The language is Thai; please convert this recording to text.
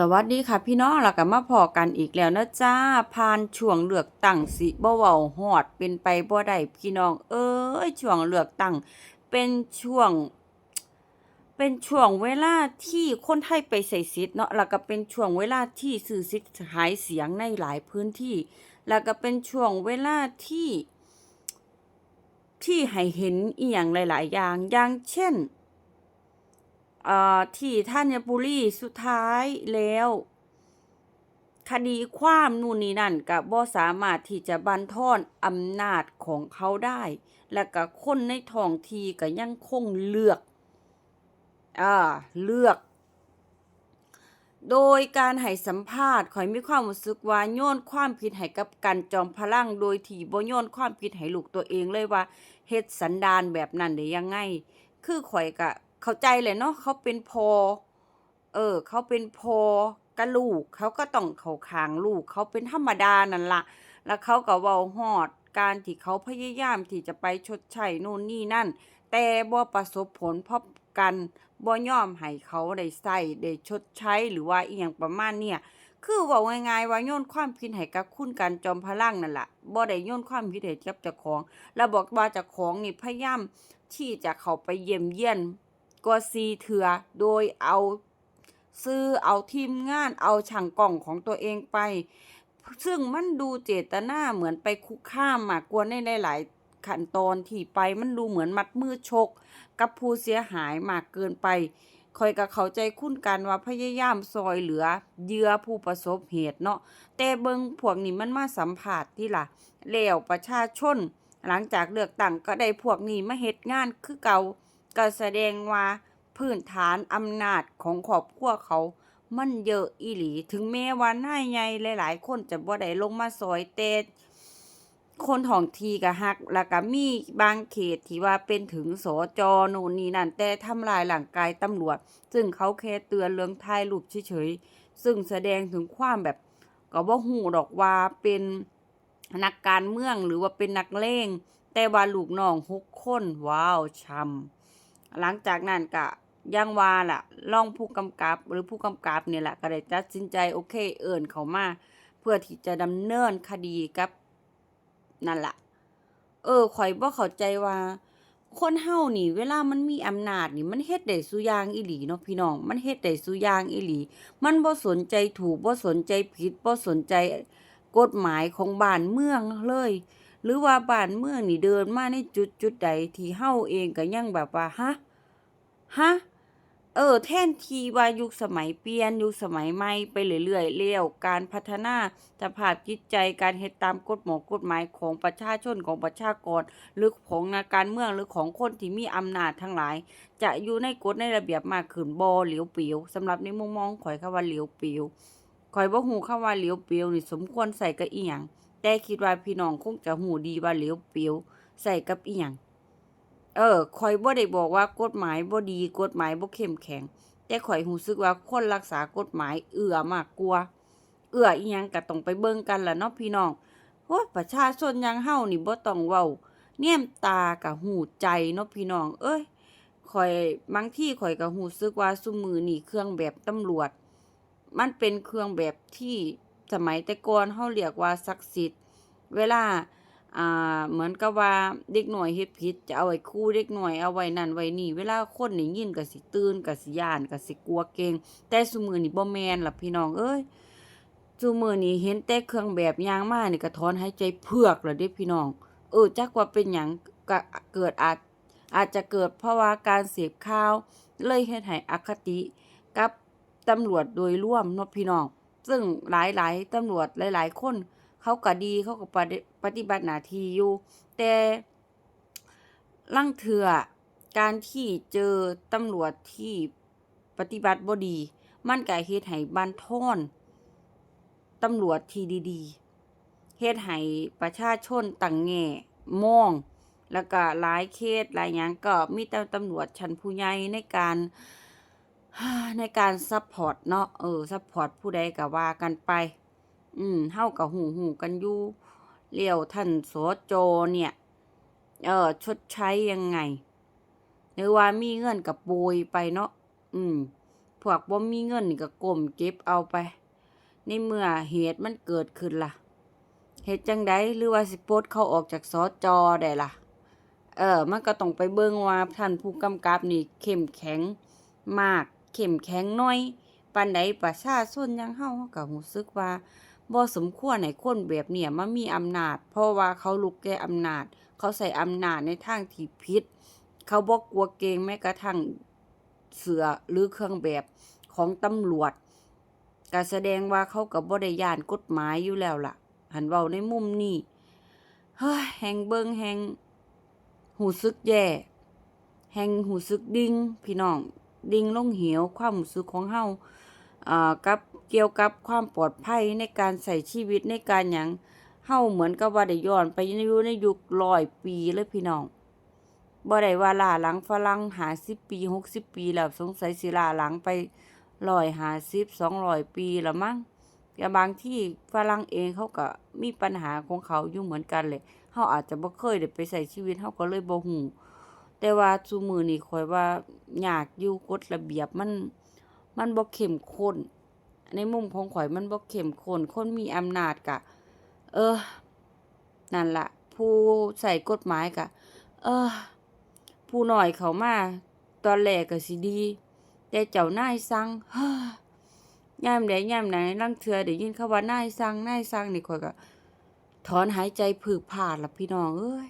สวัสดีค่ะพี่น้องแล้วก็มาพอกันอีกแล้วนะจ้าผ่านช่วงเลือกตั้งสิบ่เว้าฮอดเป็นไปบ่ได้พี่น้อง เอ้ยช่วงเลือกตั้งเป็นช่วง เป็นช่วงเวลาที่คนไทยไปใส่สิทธิ์เนาะแล้วก็เป็นช่วงเวลาที่ซื้อสิทธิ์หายเสียงในหลายพื้นที่ แล้วก็เป็นช่วงเวลาที่ ที่ให้เห็นอีหยังหลาย ๆ อย่างอย่างเช่น เอ่อที่ธัญบุรีสุดท้ายแล้ว คดีความนู่นนี่นั่นก็บ่สามารถที่จะบันทอนอำนาจของเขาได้ และก็คนในท้องที่ก็ยังคงเลือกอ่าเลือก โดยการให้สัมภาษณ์ขอยมีความรู้สึกว่าโยนความผิดให้กับกันจอมพลังโดยที่บ่โยนความผิดให้ลูกตัวเองเลยว่าเฮ็ดสันดานแบบนั้นได้ยังไง คือข่อยก็ เข้าใจแหละเนาะเขาเป็นพอ เออ เขาเป็นพอกับลูก เขาก็ต้องเขาขางลูก เขาเป็นธรรมดานั่นละแล้วเขาก็เว้าฮอดการที่เขาพยายามที่จะไปชดใช้นู่นนี่นั่น แต่บ่ประสบผลเพราะกันบ่ยอมให้เขาได้ใช้ได้ชดใช้หรือว่าอีหยังประมาณเนี้ยคือว้าง่ายๆว่าโยนความผิดให้กับคุณกันจอมพลังนั่นล่ะบ่ได้โยนความผิดให้กับเจ้าของ แล้วบอกว่าเจ้าของนี่พยายามที่จะเข้าไปเยี่ยมเยียน กว่า4เทื่อโดยเอาซื้อเอาทีมงานเอาช่างกล้องของตัวเองไป ซึ่งมันดูเจตนาเหมือนไปคุกคามมากกว่าในหลายๆขั้นตอนที่ไปมันดูเหมือนมัดมือชก กับผู้เสียหายมากเกินไปคอยก็เขาใจคุ้นกันว่าพยายามซอยเหลือเยื่อผู้ประสบเหตุเนาะแต่เบิงพวกนี้มันมาสัมผัสที่ล่ะแล้วประชาชน หลังจากเลือกตั้งก็ได้พวกนี้มาเฮ็ดงานคือเก่า ก็แสดงว่าพื้นฐานอำนาจของครอบครัวเขา มันเยอะอีหลี ถึงแม้ว่านายใหญ่หลาย ๆ คนจะบ่ได้ลงมาซอยแต่คนท้องทีก็ฮัก แล้วก็มีบางเขตที่ว่าเป็นถึงสจนู่นนี่นั่น แต่ทำลายร่างกายตำรวจ ซึ่งเขาแค่เตือนเรื่องถ่ายรูปเฉยๆ ซึ่งแสดงถึงความแบบ ก็บ่ฮู้ดอกว่าเป็นนักการเมืองหรือว่าเป็นนักเลงแต่ว่าลูกน้องหกคน ว้าวช่ำ หลังจากนั้นก็ยังว่าล่ะรองผู้กำกับหรือผู้กำกับเนี่ยแหละก็ได้ตัดสินใจโอเคเอิ้นเขามา เพื่อที่จะดำเนินคดีกับนั่นล่ะ เออข่อยบ่เข้าใจว่า คนเฮานี่ เวลามันมีอำนาจนี่มันเฮ็ดได้ซุอย่างอีหลีเนาะพี่น้อง มันเฮ็ดได้ซุอย่างอีหลี มันบ่สนใจถูกบ่สนใจผิดบ่สนใจกฎหมายของบ้านเมืองเลย หรือว่าบ้านเมืองนี่เดินมาในจุดจุดใดที่เฮาเองก็ยังแบบว่าฮะฮะเออแทนทีว่ายุคสมัยเปลี่ยนยุคสมัยใหม่ไปเรื่อยๆแล้วการพัฒนาสภาพจิตใจการเฮ็ดตามกฎหมายกฎหมายของประชาชนของประชากร หรือของนักการเมืองหรือของคนที่มีอำนาจทั้งหลาย จะอยู่ในกฎในระเบียบมากขึ้นบ่เหลียวเปียวสำหรับในมุมมองข่อยคำว่าเหลียวเปียวข่อยบ่ฮู้คำว่าเหลียวเปียวนี่สมควรใส่กับอียง แต่คิดว่าพี่น้องคงจะฮู้ดีว่าเหลียวเปียวใส่กับอีหยังเออข่อยบ่ได้บอกว่ากฎหมายบ่ดีกฎหมายบ่เข้มแข็ง แต่ข่อยรู้สึกว่าคนรักษากฎหมายเอือมากกว่าเอืออีหยังก็ต้องไปเบิ่งกันล่ะเนาะพี่น้องโอ้ประชาชนย่างเฮานี่บ่ต้องเว้าแนมตาก็หูใจเนาะพี่น้อง เอ้ยข่อยบางทีข่อยก็รู้สึกว่าซุมือนี้เครื่องแบบตำรวจ มันเป็นเครื่องแบบที่ สมัยแต่ก่อนเฮาเรียกว่าศักดิ์สิทธิ์เวลาอ่าเหมือนกับว่าเด็กหน้อยเฮ็ดผิดจะเอาไว้ขู่เด็กหน้อยเอาไว้นั่นไว้นี่ เวลาคนได้ยินก็สิตื่นก็สิย้านก็สิกลัวเก่งแต่ซุมื้อนี้บ่แม่นล่ะพี่น้องเอ้ยซุมื้อนี้เห็นแต่เครื่องแบบย่างมานี่ก็ถอนหายใจเพือกแล้วเด้พี่น้อง เออจักว่าเป็นหยังก็เกิดอาจอาจจะเกิดเพราะว่าการเสพข่าว เลยเฮ็ดให้อคติกับตำรวจโดยร่วมเนาะพี่น้อง ซึ่งหลายๆตำรวจหลาย ๆ คน เขาก็ดีเขาก็ปฏิบัติหน้าที่อยู่ แต่ลางเทื่อการที่เจอตำรวจที่ปฏิบัติบ่ดี มันก็เฮ็ดให้บันทอนตำรวจที่ดีๆเฮ็ดให้ประชาชนตั้งแง่มอง แล้วก็หลายเคสหลายหยังก็มีแต่ตำรวจชั้นผู้ใหญ่ในการ ในการซัปพอร์ตเนาะเออซัปพอร์ตผู้ใดก็ว่ากันไป อืมเฮาก็ฮู้ๆกันอยู่แล้วท่านสจเนี่ย เออชดใช้ยังไง หรือว่ามีเงินก็โปรยไปเนาะอืมผวกบ่มีเงินนี่ก็ก้มเก็บเอาไป ในเมื่อเหตุมันเกิดขึ้นล่ะเหตุจังใดหรือว่าสิปลดเขาออกจากสจอได้ล่ะ เออ มันก็ต้องไปเบิ่งว่าท่านผู้กำกับนี่เข้มแข็งมาก เข้มแข็งน้อยปานใดประชาชนยังเฮาเฮาก็รู้สึกว่าบ่สมควรให้คนแบบเนี้ยมามีอำนาจ เพราะว่าเขาลุกแก่อำนาจ เขาใส่อำนาจในทางที่ผิด เขาบ่กลัวเกรงแม้กระทั่งเสือหรือเครื่องแบบของตำรวจก็แสดงว่าเขาก็บ่ได้ย่านกฎหมายอยู่แล้วล่ะ หันเว้าในมุมนี้เฮ้ยแฮงเบิงแฮงหูสึกแย่แฮงหูสึกดิ่งพี่น้อง ดิ่งลงเหวความรู้สึกของเฮาอ่ากับเกี่ยวกับความปลอดภัยในการใส่ชีวิตในการหยังเฮาเหมือนกับว่าได้ย้อนไปอยู่ในยุคร้อยปีเลยพี่น้องบ่ได้ว่าล่าหลังฝรั่ง50ปี60ปีแล้วสงสัยสิล่าหลังไป150 200ปีล้วมั้งแต่บางที่ฝรั่งเองเขาก็มีปัญหาของเขาอยู่เหมือนกันแหละเฮาอาจจะบ่เคยได้ไปใช้ชีวิตเฮาก็เลยบ่ฮู้ แต่ว่าซุมือนี้ข้อยว่ายากอยู่กฎระเบียบมัน มันบ่เข้มข้น ในมุมของข้อยมันบ่เข้มข้นคนมีอำนาจก็เออ นั่นล่ะผู้ใช้กฎหมายก็เออ ผู้หน้อยเขามาตอนแรกก็สิดี แต่เจ้านายสั่งเฮ้อยามใดยามไหนลางเทือได้ยินคำว่านายสั่งนายสั่งนี่ข้อยก็ถอนหายใจผึกผาดละพี่น้องเอ้ย